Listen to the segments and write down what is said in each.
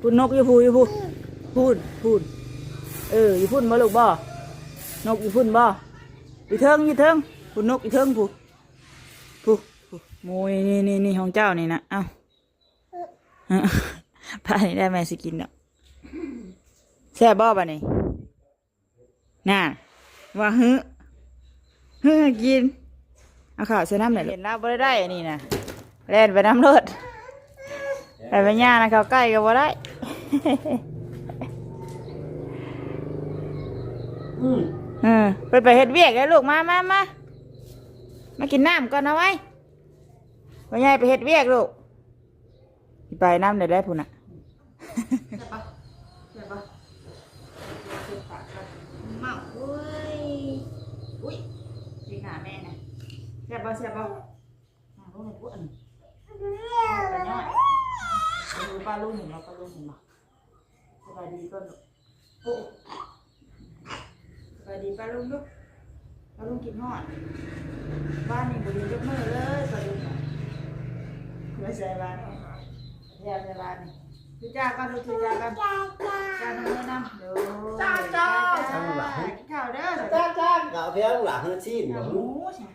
พูนนกอยู่พูอยู่พูพูนพูนเอออยู่พูนบ่ลูกบ่นกอยู่พูนบ่อยู่เทิงอยู่เทิงพูนนกอยู่เทิงพูพูพูโมยนี่นี่นี่ของเจ้านี่นะเอ้าพานี่ได้ไหมสิกินเนาะแซ่บบ่บ่นี่น่าว่าฮึฮึกินเอาข้าวใส่น้ำหน่อยลูกเห็นแล้วบ่ได้ได้อันนี้นะแล่นไปน้ำรถไปไปย่านะเขาใกล้ก็บ่ได้อืม เออไปไปเฮ็ดเวียกแล้วลูกมามามามากินน้ำก่อนนะไว้ไปยายไปเฮ็ดเวียกลูกสิไปน้ำเดี๋ยวได้พุ่นอะเมาเว้ยอุ้ยดีหนาแม่นะแซ่บบ่แซ่บบ่อ่าลูกให้อ้วนปลาน้อยไปดูปลาลูกเห็นบ่ปลาลูกเห็นบ่สบายดีก่อนลูกโอ้สบายดีปลาลูกลูกปลาลูกกินฮอดบ้านนี่บ่ดียกมือเลยปลาลูกน่ะไม่ใช่บ้านแย่ใช่บ้านนี่ทุจ้าก่อนลูกทุจ้าก่อนจ้าน้องแนะนำเดี๋ยวจ้าจ้ากินข้าวเด้อจ้าจ้าเอาเพียงหลังชิ้นหมูใช่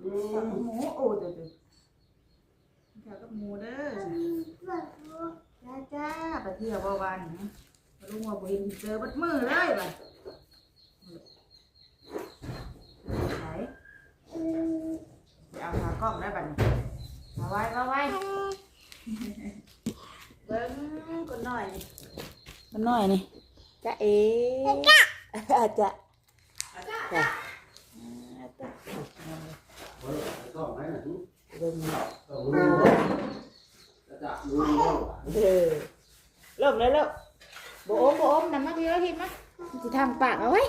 หมูโอ้เดี๋ยวเดี๋ยวเดี๋ยวกับหมูเด้อ จ้าจ้าไปเที่ยวบ่วันนะลุงว่าบ่เห็นเจอบัดมือเลยบัดไหนไปเอาขากล้องได้บัดนี้มาไว้มาไว้เบิ้งคนน้อยนี่คนน้อยนี่จ้าเอ๋อาจ้ะจ้ะก็ให้หน่อยเบิ้งต้องรู้จะรู้ เออเริ่มเลยเริ่มโบอมโบอมนำมาพี่แล้วพี่มาจะทำปากเอาไว้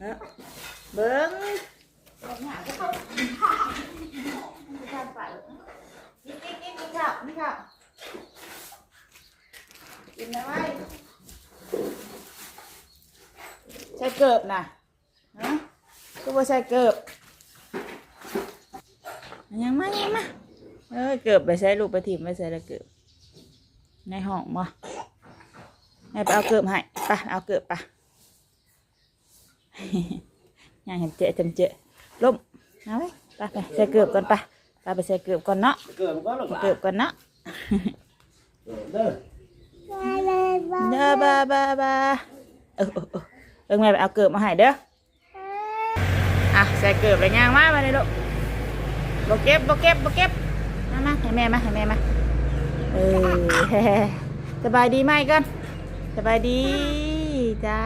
เออเบิ้งเอาหน้าก็เข้าจะทำปากกินกินกินกินข้าวกินข้าวกินนะไว้ใส่เกิบนะฮะก็ว่าใส่เกิบยังมายังมา เอ้ยเกิบไปใส่ลูกไปถิ่มไปใส่ละเกิบในห้องบ่แม่ไปเอาเกิบให้ไปเอาเกิบไปยังเห็นเจ๊จำเจ๊ล่มเอาไปไปใส่เกิบก่อนไปไปไปใส่เกิบก่อนเนาะเกิดก็หลังเกิบก่อนเนาะเด้อเด้อบาบาบาเออเออเออเอิงแม่ไปเอาเกิบมาให้เด้ออะใส่เกิบเลยย่างมามาเลยลูกบเก็บบเก็บบเก็บ มามาให้แม่มาให้แม่มาเออสบายดีไหมกันสบายดีจ้า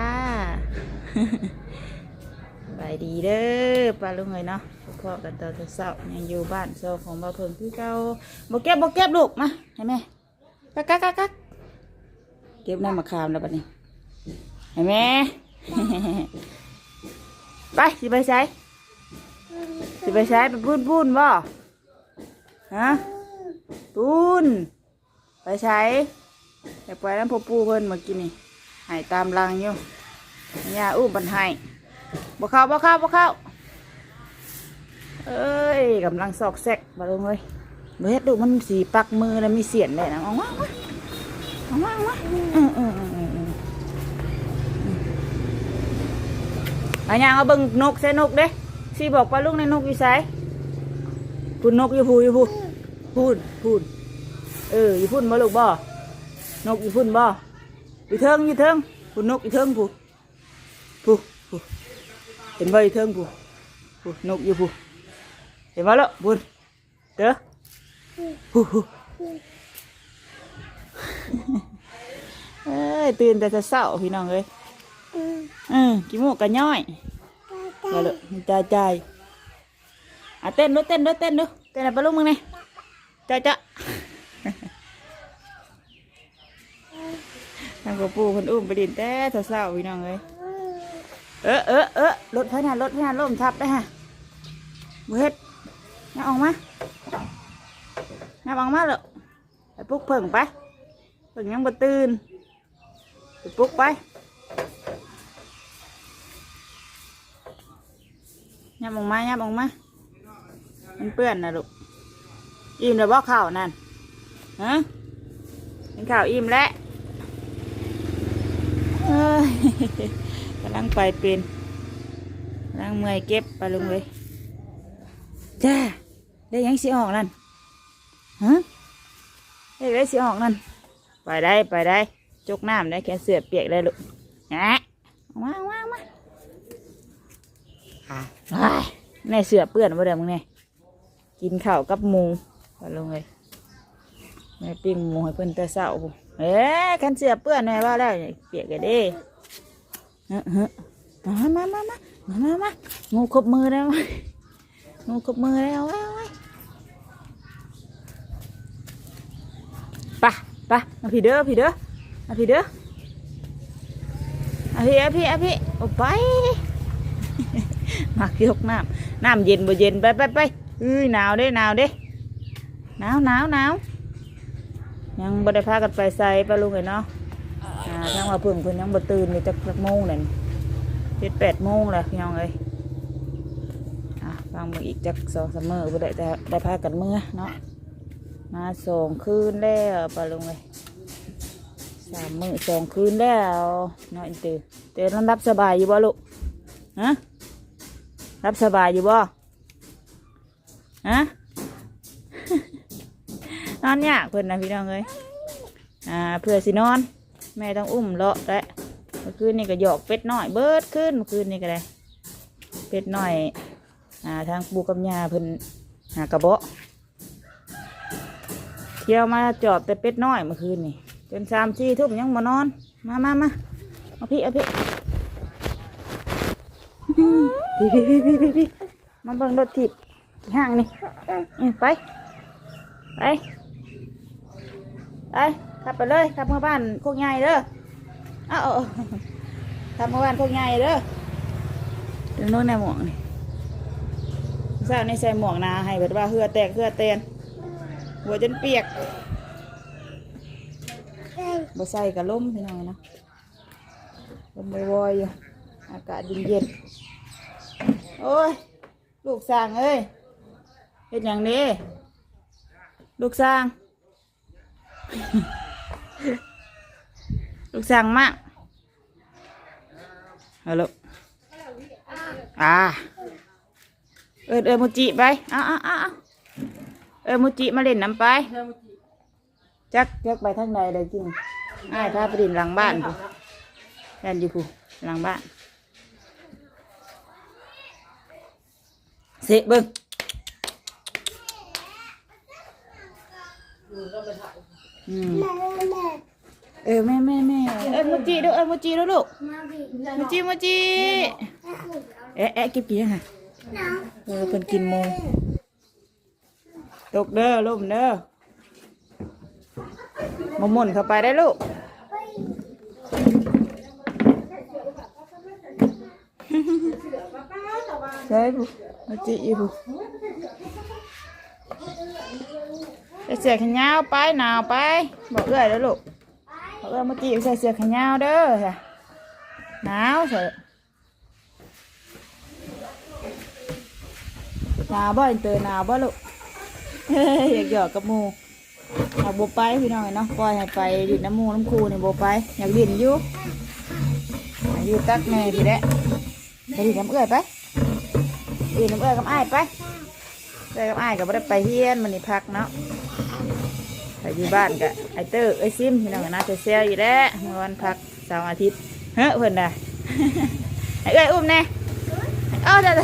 สบายดีเด้อป้าลุงเลยเนาะพ่อกันตอนเช้ายังอยู่บ้านโซของบ่าวเพิ่งคือเก่าบ่เก็บบ่เก็บลูกมาให้แม่กักกักกักกักเก็บน้ำมะขามแล้วบัดนี้ให้แม่ไปสิไปใช้สิไปใช้ไปพูนพูนบ่ ฮะพูนไปใช้อยากไปน้ำพ่อปูเพิ่นเมื่อกี้นี่หายตามรังอยู่ย่าอุ้มบันให้บ่เข้าบ่เข้าบ่เข้าเอ้ยกำลังซอกแซกบาลงเลยเบ็ดดูมันสีปักมือแล้วมีเสียนเลยนะเอามาเอามาเอามาอืมอืมอืมอืมอืมไปย่างเอาเบิ่งนกใส่นกเด้สีบอกปลาลูกในนกอยู่ไสพูนนกอยู่พูอยู่พู พูนพูนเอออยู่พุ่นบ่ลูกบ่นกอยู่พุ่นบ่อยู่เทิงอยู่เทิงพุ่นนกอยู่เทิงผู้ผู้ผู้เห็นบ่อยู่เทิงผู้ผู้นกอยู่ผู้เห็นบ่ลูกพุ่นเด้อผู้ผู้เอ้ยตื่นแต่เช้าพี่น้องเอ้ยเออกี่โมงกันย่อยบ่ลูกใจใจอะเต้นดูเต้นดูเต้นดูเต้นอะไรปะลูกมึงเนี่ย จ้าจ้าทางกับปูคนอุ้มไปดินแต่เศร้าๆพี่น้องเลยเออเออเออรถพนันรถพนันล่มทับได้ฮะเบิดน้าออกมาน้าออกมาเลยไปปลุกเพิ่งไปเพิ่งยังบ่ตื่นไปปลุกไปยับออกมายับออกมา มันเปื้อนนะลูก อิ่มแล้วบ่ข้าวนั่นฮะกินข้าวอิ่มแล้วเอ้ยกำลังไปเป็นกำลังเมื่อยเก็บไปลงเลยจ้าได้หยังสิออกนั่นฮะได้ได้สิออกนั่นไปได้ไปได้จกน้ำได้แค่เสือเปียกได้ลูกแหะเอามาเอามาเอามาอะว้ายแน่เสือเปื้อนบ่เด้อมึงเนี่ยกินข้าวกับหมู ไปลงเลยแม่ปิ้งหมูให้เพิ่นแต่เช้าพุ่นเอ๊ะคันเสือเปื้อนแม่ว่าแล้วอย่าเปียกกันเด้เฮ้อมามามามามามามางูครบมือแล้วงูครบมือแล้วเอาไว้เอาไว้ไปไปเอาพี่เด้อพี่เด้อเอาพี่เด้ออาพี่เอพี่เอพี่เอาไปมายกน้ำน้ำเย็นบ่เย็นไปไปไปเอ้ยหนาวเด้หนาวเด้ หนาวหนาวหนาวยังบ่ได้พากันไปใส่ไปลุงเลยเนาะอ่าทั้งว่าเพิ่งเพิ่นยังบ่ตื่นนี่จักจักโมงนั่นเจ็ดแปดโมงแล้วพี่น้องเอ้ยอะฟังมึงอีกจักสองสามมื้อบ่ได้แต่ได้พากันเมื่อเนาะมาสองคืนแล้วปลาลุงเลยสามมื้อสองคืนแล้วเนาะอินเตอร์เตอร์รับสบายอยู่บ่ลูกฮะรับสบายอยู่บ่ฮะ นอนยากเพิ่นนะพี่น้องเอ้ยอ่าเพื่อสินอน แม่ต้องอุ้มเลาะและเมื่อคืนนี่ก็หยอกเป็ดน้อยเบิดขึ้นเมื่อคืนนี่ก็ได้เป็ดน้อยอ่าทางปูกับยาเพิ่นหากระเบาะเที่ยวมาจอบแต่เป็ดน้อยเมื่อคืนนี่จนสามสี่ทุ่มยังมานอน มามามาเอาพี่เอาพี่พี่พี่พี่พี่พี่มาเบิ่งรถถีบห้างนี่ไป ไป ไปขับไปเลยขับมาบ้านโคกใหญ่เด้ออาเอาเอาขับมาบ้านโคกใหญ่เด้อเดี๋ยวโน้นในหมวกนี่สาวนี่ใส่หมวกนาให้แบบว่าเหือแตกเหือเตนหัวจนเปียกบ่ใส่กับลมพี่น้องเนะลมวอยอยู่อากาศเย็นๆโอ้ยลูกสร้างเอ้ยเฮ็ดอย่างนี้ลูกสร้าง ลูกสร้างมากฮัลโหลอ่าเอิดเอิดโมจิไปอ้าอ้าเอ้าเออิดโมจิมาเล่นน้ำไป จักจักไปทางใดเลยจริงอ้ายพาไปดินหลังบ้านพูแฟนอยู่พูหลังบ้านเสะเบิ้ง อืมเออแม่แม่แม่เอ้ยโมจิดูเอ้ยโมจิดูลูกโมจิโมจิเอ๊ะเอ๊ะกินกี่ฮะเออเป็นกินโมตกเด้อลูกเด้อมาหมุนเข้าไปได้ลูกใช่ปุ๊โมจิอีปุ๊ ใส่เสื้อแขนยาวไปหนาวไปบอกเอื้อยแล้วลูกบอกเอื้อยโมจิใส่เสื้อแขนยาวเด้อจ้ะหนาวเถอะหนาวบ่อินเตอร์หนาวบ่ลูกเฮ้ยอยากหยอกกับมูอยากบไปพี่น้องเนาะปล่อยให้ไปดินน้ำมูน้ำคูนี่บไปอยากดินอยู่อยากอยู่ตักแม่พี่แหละไปดินน้ำเอื้อยไปดินน้ำเอื้อยกับไอ้ไป เอื้อยกับอ้ายก็บ่ได้ไปเฮียนมันนี่พักเนาะไปอยู่บ้านกะไอเตอร์ไอซิมพี่น้องน่าจะเซลอยู่แล้วเมื่อวันพักเสาร์อาทิตย์เฮ้ยเพิ่นน่ะไอเอื้อยอุ้มแน่เอ้าเดี๋ยว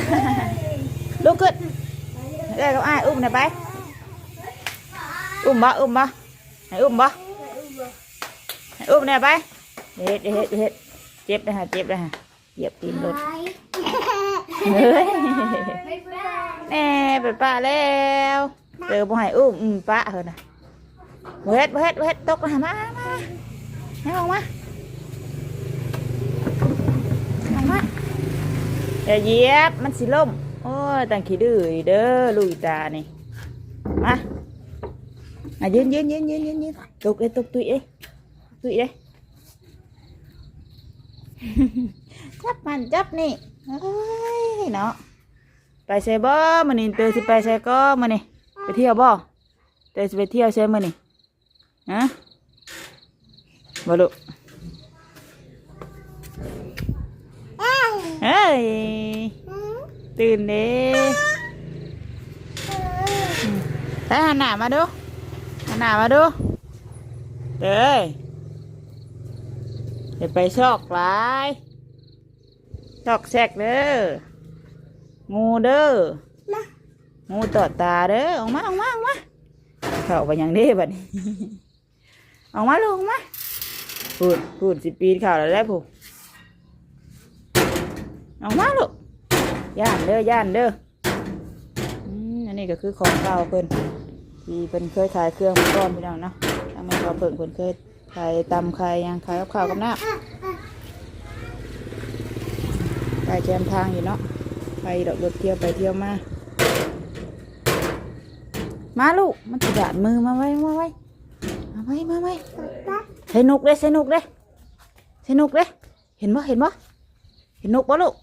ๆลุกขึ้นเอ้ยกับอ้ายอุ้มหน่อยไปอุ้มบ่อุ้มบ่ให้อุ้มบ่ให้อุ้มหน่อยไปเฮ็ดเฮ็ดเฮ็ดเจ็บนะฮะเจ็บนะฮะเหยียบตีนรถเฮ้ย แน่ไปป้าแล้วเจอบ่ให้อุ้มอืมป้าเฮ้ยนะบ่เฮ็ดบ่เฮ็ดบ่เฮ็ดตกนะมามาให้ออกมาออกมาอย่าเหยียบมันสิล่มโอ้ยตังขี้ดื้ออีเด้อลูกอีตานี่มาอะยืนยืนยืนยืนยืนยืนตกเลยตกตุยเอ้ยตุยเอ้ยจับมันจับนี่เอ้ยเนาะ ไปใส่บ่มันนี่เตยสิไปใส่ก็มันนี่ไปเที่ยวบ่เตยสิไปเที่ยวใช่มันนี่ฮะบ่ลูกเฮ้ยตื่นเด้ไปหันหน้ามาดูหันหน้ามาดูเด้ยเดี๋ยวไปชอกหลายชอกแซกเด้อ งูเด้องูตอดตาเด้อออกมาออกมาออกมาเข้าไปยังเด้บัดนี้ออกมาลูกออกมาพูดพูดสิปีนเข่าแล้วได้ผูออกมาลูกย่านเด้อย่านเด้ออืมอันนี้ก็คือของเก่าเพิ่นที่เพิ่นเคยขายเครื่องมาก่อนพี่น้องเนาะทางแม่ก็เพิ่นเพิ่นเคยขายตำขายหยังขายกับข้าวกับน้ำขายแคมทางอยู่เนาะ ไปดอกรถเที่ยวไปเที่ยวมา มาลูก มันจะดาดมือมาไว้มาไว้ มาไว้มาไว้ใส่นกเด้ใส่นกเด้ใส่นกเด้เห็นบ่เห็นบ่เห็นนกบ่ลูก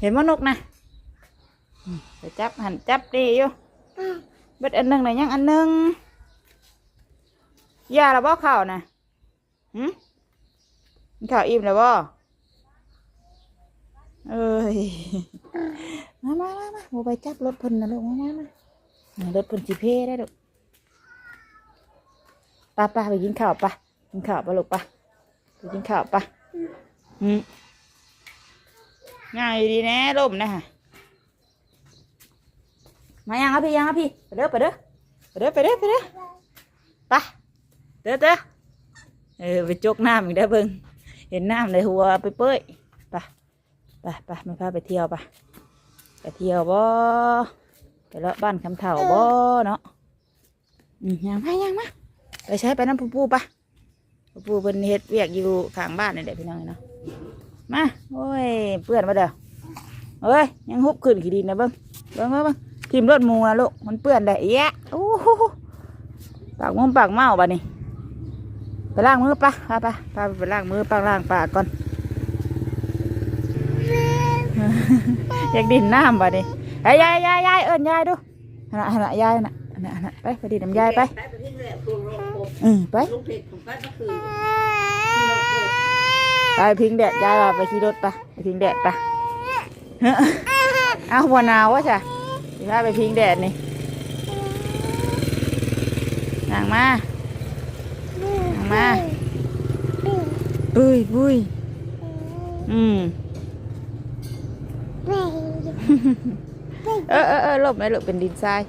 เห็นว่นกนะไปจับหันจับดีอยู่เบ็ดอันหนึ่งไหนยังอันหนึ่งยาละบ่ข้านะหืมกินข้าวอิ่มแล้วบ่ เอ้ย มามามามาโมไปจับรถเพิ่นนะลูกมามามารถเพิ่นสิเพได้ลูกป้าป้าไปกินข้าวปะกินข้าวปะลูกปะไปกินข้าวปะอืมง่ายดีแน่ล่มนะฮะมายังครับพี่ยังครับพี่ไปเด้อไปเด้อไปเด้อไปเด้อไปเด้อไปเด้อเด้อเออไปจกน้ำอีกได้เบิ่งเห็นน้ำในหัวไปเป้ย ไปไปไปไม่พาไปเที่ยวไปไปเที่ยวบ่ไปเลาะบ้านคำเถ่าบ่เนาะยังมายังมาไปใช้ไปน้ำปูปูปะปูปูเป็นเฮ็ดเวียกอยู่ข้างบ้านนี่แหละพี่น้องเนาะมาโอ้ยเปื่อนมาเด้อเอ้ยยังฮุบขึ้นขี้ดินนะเบิ้งเบิ้งเบิ้งทิมรถมูนะลูกมันเปื่อนได้แยะโอ้โหปากมุมปากเมาบ่นี่ไปล้างมือปะพาไปพาไปล้างมือปากล้างปากก่อน อยากดินน้ำบ่นี่ไอ้ยายยายยายเอิ้นยายดูหนะหนะยายน่ะหนะหนะไปไปดินน้ำยายไปอืมไปไปพิงแดดยายว่าไปขี่รถไปไปพิงแดดไปเฮ้อเอาหัวหนาววะจ้ะสิพาไปพิงแดดนี่นั่งมานั่งมาบุยบุยอืม เออเออเออหลบไหมหลบเป็นดินทราย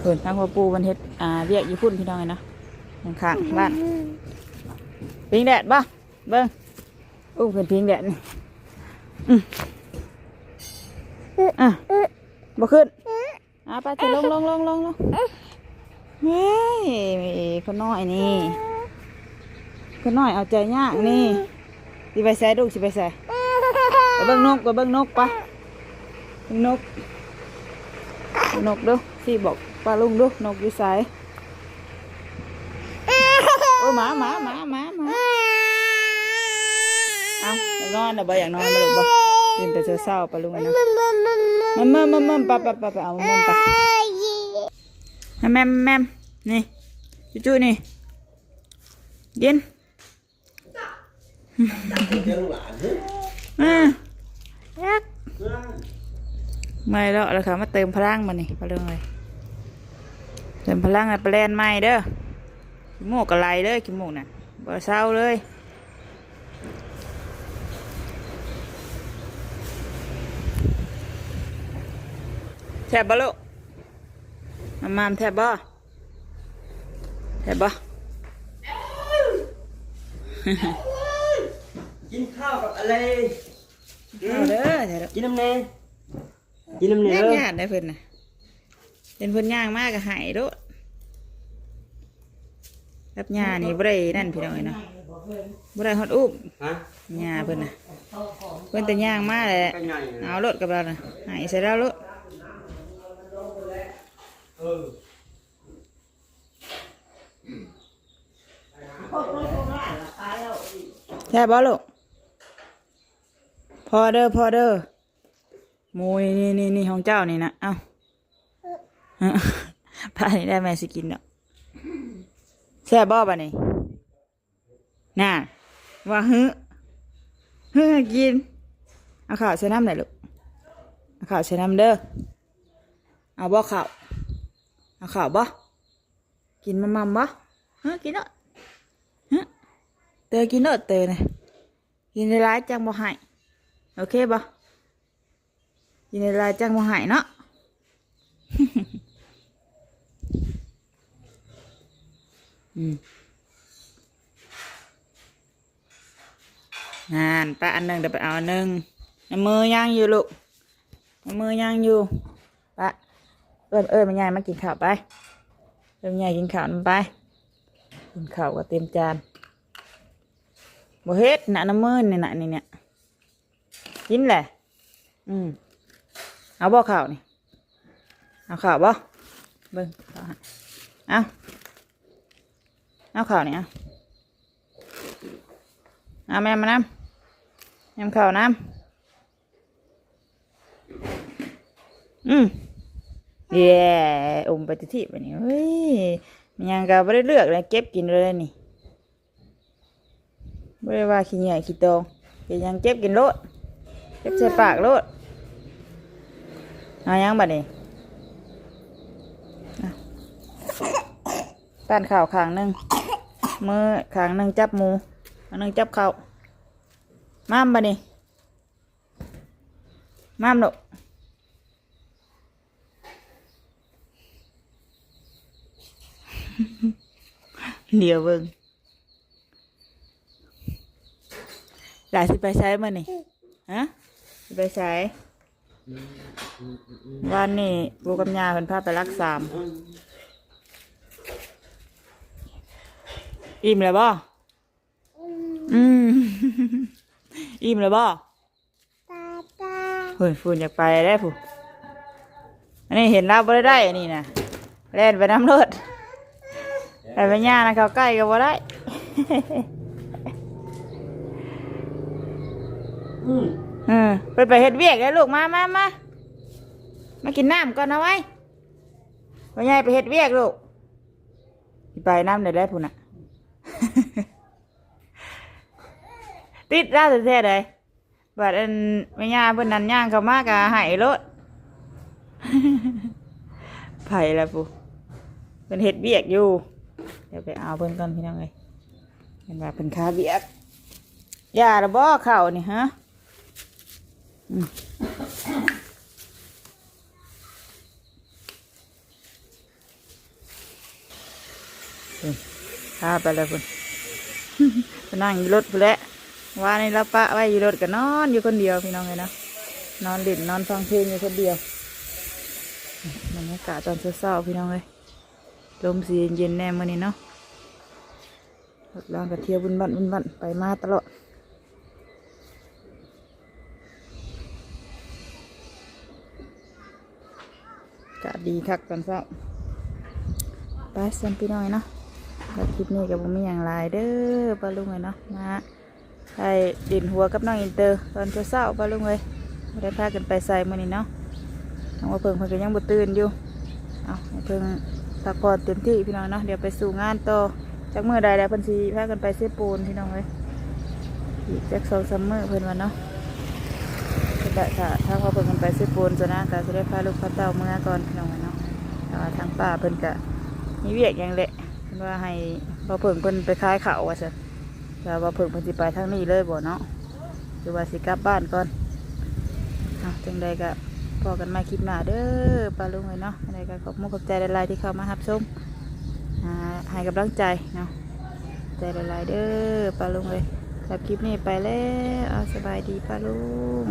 เพิ่นทางพ่อปูมันเฮ็ดอ่าเรียกญี่ปุ่นพี่น้องไงเนาะข้างๆบ้านพิงแดดบ่เบิ้งอู้เป็นพิงแดดนี่อืมอะบ่ขึ้นอะไปเถอะลงลงลงลงลงเฮ้ยคนน้อยนี่คนน้อยเอาใจยากนี่สิไปใส่ลูกสิไปใส่ไป เบิ้งนกไปเบิ้งนกปะเบิ่งนกเบิ่งนกดูสิบอกป้าลุงดูนกอยู่ไสโอ้ยหมาหมาหมาหมาหมาเอาอยากนอนนะบ่อยากนอนมาลูกบ่ตื่นแต่เช้าๆปะลุงอะนะมันมันมันมันปะปะปะปะเอามันปะแม่มแม่มนี่จุ๊ๆนี่กินเจ้าหลานเฮ้ยอ่ายักไม่แล้วแล้วค่ะมาเติมพลังมานี่ปะลุงเลยเติมพลังอะไปแลนใหม่เด้อขี้โมกกะไหลเด้อขี้โมกน่ะบ่เศร้าเลยแทบบ่ลูกมามามแทบบ่แทบบ่กินข้าวกับอะไร เอาเด้อแทบเด้อกินน้ำแน่กินน้ำแน่ย่างเด้อญาติได้เพิ่นน่ะเป็นเพิ่นย่างมากก็หายโดดรับยานี่บ่ได้นั่นพี่น้องเอ้ยเนาะบ่ได้ฮอดอุ้มฮะยาเพิ่นน่ะเพิ่นแต่ย่างมาแหละก็ใหญ่นะเอารถกับเราน่ะหายใส่เรารถเออแทบบ่ลูกพ อเด้อพอเด้อหมูนี่นี่นี่ของเจ้านี่นะเอ้าพานี่ได้แม่สิกินเนาะแซ่บบ่บ่นี่น่าว่าฮึฮึกินเอาข้าวใส่น้ำหน่อยลูกเอาข้าวใส่น้ำเด้อเอาบ่ข้าวเอาข้าวบ่กินมัมมัมบ่ฮะกินเนาะฮะเตอกินเนาะเตอเนี่ยกินในร้ายจังบ่ให้ โอเคบ่กินในร้ายจังบ่ให้เนาะอืมงานไปอันหนึ่งเดี๋ยวไปเอาอันหนึ่งมือย่างอยู่ลูกมือย่างอยู่ไปะเอิญเอิญมันยายมากินข้าวไปเอิญมันยายกินข้าวนไปกินข้าวก็เต็มจานบ่เฮ็ดน่ะน้ำมือนี่น่ะนี่เนี่ย กินแหละ อืมเอาบ่ข้าวนี่ เอาข้าวบ่เบิ่งข้าเอาเอาข่าวนี่เอาเอาแม่มาน้ำน้ำข่าวน้ำอืมเย่อมไปที่ที่ไปนี่เฮ้ยมันยังก็ไม่ได้เลือกเลยเก็บกินเลยนี่ไม่ได้ว่าขี้เหนื่อยขี้โตงก็ยังเก็บกินโลด เก็บใส่ปากโลดเอายังบัดนี้อะปั้นข่าวขางหนึงมือขางหนึ่งจับหมูอันหนึ่งจับเขามามบะนี่มามลูกเดี๋ยวเบิ่งหลายสิไปใช้มานี่ฮะ ไปใช้วันนี้ลูกกับยาเพิ่นพาไปรักษามอิ่มเลยบ่อืมอิ่มเลยบ่เฮ้ยฝุ่นอยากไปได้ผู้อันนี้เห็นเราบ่ได้ได้อันนี้นะแล่นไปน้ำรถไปไปย่านะเขาใกล้ก็บ่ได้ อืม เออไปไปเฮ็ดเวียกเลยลูกมามามามากินน้ำก่อนนะไว้ไปยายไปเฮ็ดเวียกลูกไปน้ำเลยวได้พุ่นน่ะ ติดร้าแท้ๆเลยบัดอันไม่ย่าเพิ่นนั่นย่างเข้ามากะหายรถไผ่ละปูเพิ่นเฮ็ดเวียกอยู่ เดี๋ยวไปเอาเพิ่นก่อนพี่น้องเอ้ยเห็นว่าเพิ่นค้าเวียกยาละบ่เข้านี่ฮะ พาไปแล้วคุณไปนั่งอยู่รถพุ่นและว่าในรับปะไว้อยู่รถก็นอนอยู่คนเดียวพี่น้องเลยนะนอนเด่นนอนฟังเพลงอยู่คนเดียวบรรยากาศตอนเช้าๆพี่น้องเลยลมสีเย็นๆแน่มื่อนี้เนาะลางกระเที่ยวบุญบันบุญบันไปมาตลอด กาศดีคักตอนเช้าไปสันพี่น้อยเนาะแล้วคลิปนี้ก็บ่มีอย่างไรเด้อป้าลุงเลยเนาะมาให้ดินหัวกับน้องอินเตอร์ตอนเช้าป้าลุงเลยไม่ได้พากันไปใส่มื้อนี้เนาะทางว่าเพิ่งเพิ่นก็ยังบ่ตื่นอยู่เอาเพิ่งพักอนเต็มที่พี่น้องเนาะเดี๋ยวไปสู่งานต่อจากเมื้อใดแล้วพิ่นสิพากันไปเซปูนพี่น้องเลยอีกจักสองสามเมื้อเพิ่นว่าเนาะ ก็ถ้าถ้าพอเพิ่นกันไปเซปูนจะนะก็จะได้พาลูกพาเต้าเมื่อก่อนพี่น้องเนาะแต่ว่าทางป้าเพิ่นก็มีเวียกอย่างแหละเพิ่นว่าให้บ่เพิ่งเพิ่นไปขายเขาว่าซั่นแต่ว่าเพิ่งเพิ่นสิไปทางนี้เลยบ่เนาะหรือว่าสิกลับบ้านก่อนจังใดก็พอกันมาคลิปหน้าเด้อป้าลุงเลยเนาะจังใดก็ขอบมุกขอบใจหลายๆที่เข้ามารับชมอ่าให้กำลังใจเนาะใจหลายๆเด้อป้าลุงเลยครับคลิปนี้ไปแล้วเอาสบายดีป้าลุง